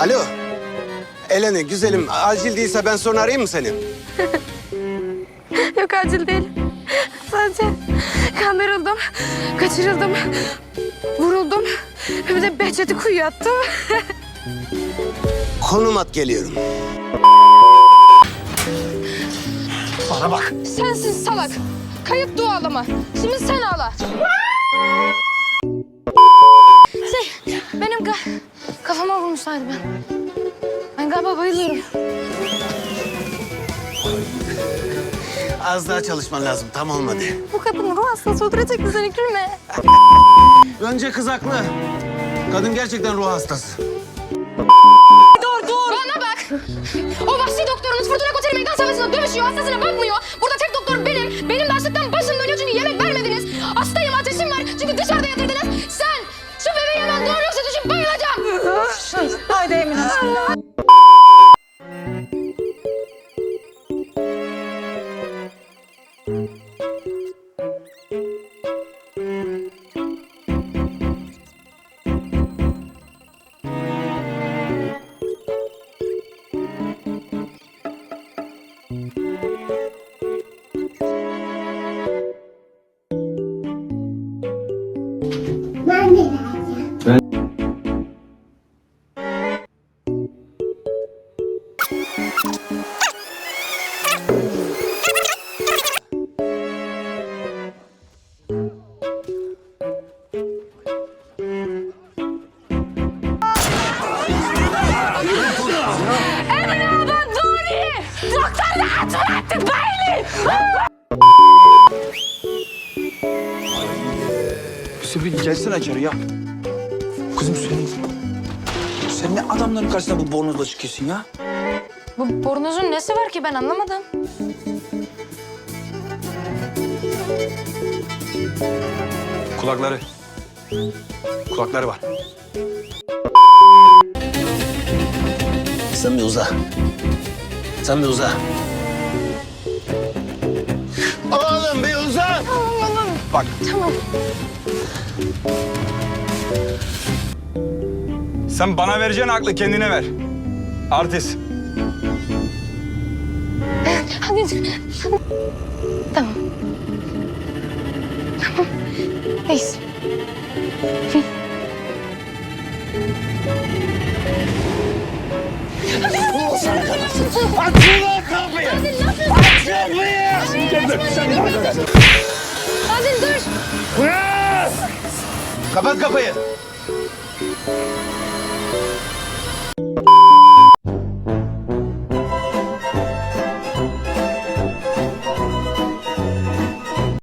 Alo. Eleni güzelim acil değilse ben sonra arayayım mı seni? Yok acil değil. Sadece kandırıldım, kaçırıldım, vuruldum. Bir de Behçet'i kuyuya attım. Konum at geliyorum. Bana bak. Sensin salak. Kayıt dualama. Şimdi sen ağla. Şey, benim ka- kafama vurmuşlardı ben. Ben galiba bayılıyorum. Az daha çalışman lazım tam olmadı. Bu kadın ruh hastası öldürecekti seni gülme. Önce kız haklı. Kadın gerçekten ruh hastası. Dur dur. Bana bak. O vahşi doktorunuz Fırtına Koteli meydan savaşında dövüşüyor. Hastasına bakmıyor. Burada tek Mommy. Bir gelsene içeri ya. Kızım sen... Sen ne adamların karşısında bu bornozla çıkıyorsun ya? Bu bornozun nesi var ki ben anlamadım. Kulakları. Kulakları var. Sen bir uza. Sen bir uza. Bak Tamam. Sen bana vereceğin aklı kendine ver. Artist. Hadi. Tamam. Tamam. Neyse. Adil dur. Kapat kapıyı.